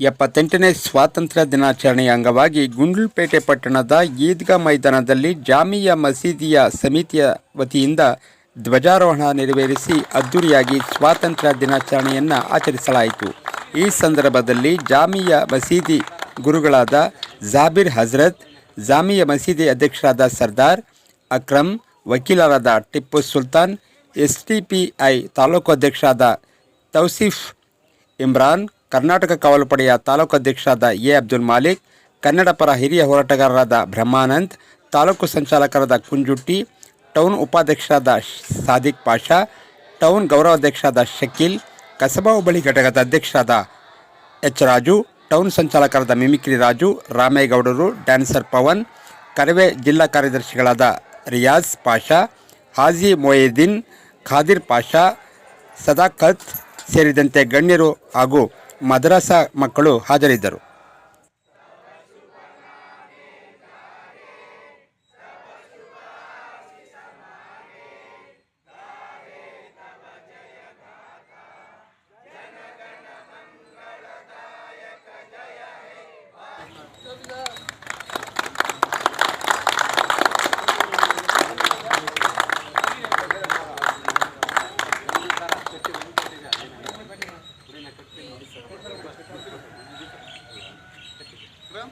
ಎಪ್ಪತ್ತೆಂಟನೇ ಸ್ವಾತಂತ್ರ್ಯ ದಿನಾಚರಣೆಯ ಅಂಗವಾಗಿ ಗುಂಡ್ಲುಪೇಟೆ ಪಟ್ಟಣದ ಈದ್ಗಾ ಮೈದಾನದಲ್ಲಿ ಜಾಮಿಯಾ ಮಸೀದಿಯ ಸಮಿತಿಯ ವತಿಯಿಂದ ಧ್ವಜಾರೋಹಣ ನೆರವೇರಿಸಿ ಅದ್ದೂರಿಯಾಗಿ ಸ್ವಾತಂತ್ರ್ಯ ದಿನಾಚರಣೆಯನ್ನು ಆಚರಿಸಲಾಯಿತು. ಈ ಸಂದರ್ಭದಲ್ಲಿ ಜಾಮಿಯಾ ಮಸೀದಿ ಗುರುಗಳಾದ ಜಾಬಿರ್ ಹಜರತ್, ಜಾಮಿಯಾ ಮಸೀದಿ ಅಧ್ಯಕ್ಷರಾದ ಸರ್ದಾರ್ ಅಕ್ರಮ್ ವಕೀಲರಾದ Tipu Sultan S D P I taluk ಅಧ್ಯಕ್ಷರಾದ ತೌಸಿಫ್ ಇಮ್ರಾನ್ ಕರ್ನಾಟಕ ಕಾವಲು ಪಡೆಯ ತಾಲೂಕು ಅಧ್ಯಕ್ಷರಾದ ಎ. ಅಬ್ದುಲ್ ಮಾಲಿಕ್, ಕನ್ನಡ ಪರ ಹಿರಿಯ ಹೋರಾಟಗಾರರಾದ ಬ್ರಹ್ಮಾನಂದ್, ತಾಲೂಕು ಸಂಚಾಲಕರಾದ ಕುಂಜುಟ್ಟಿ, ಟೌನ್ ಉಪಾಧ್ಯಕ್ಷರಾದ ಸಾದಿಕ್ ಪಾಷಾ, ಟೌನ್ ಗೌರವಾಧ್ಯಕ್ಷರಾದ ಶಕೀಲ್, ಕಸಬಾ ಹೋಬಳಿ ಘಟಕದ ಅಧ್ಯಕ್ಷರಾದ ಎಚ್. ರಾಜು, ಟೌನ್ ಸಂಚಾಲಕರಾದ ಮಿಮಿಕ್ರಿ ರಾಜು, ರಾಮೇಗೌಡರು, ಡ್ಯಾನ್ಸರ್ ಪವನ್, ಕರವೆ ಜಿಲ್ಲಾ ಕಾರ್ಯದರ್ಶಿಗಳಾದ ರಿಯಾಜ್ ಪಾಷಾ, ಹಾಜಿ ಮೊಯಿದ್ದೀನ್ ಖಾದಿರ್ ಪಾಷಾ, ಸದಾಕತ್ ಸೇರಿದಂತೆ ಗಣ್ಯರು ಹಾಗೂ ಮದ್ರಸಾ ಮಕ್ಕಳು ಹಾಜರಿದ್ದರು. ವಿಕ್ರಮ್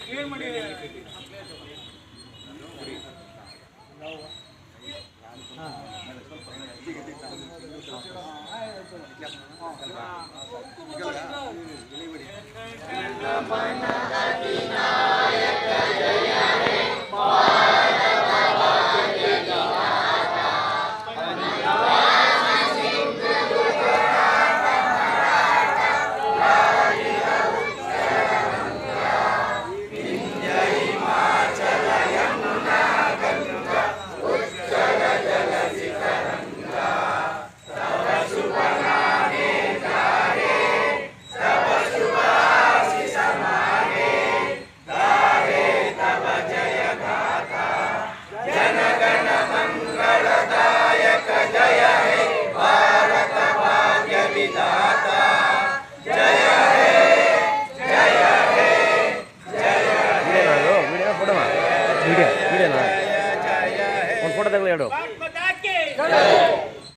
ಕ್ಲಿಯರ್ ಮಾಡಿ ಮನ ಒಂದ್ ಫೋಟೋ ತಗೊಳ್ಳಿ ಎರಡು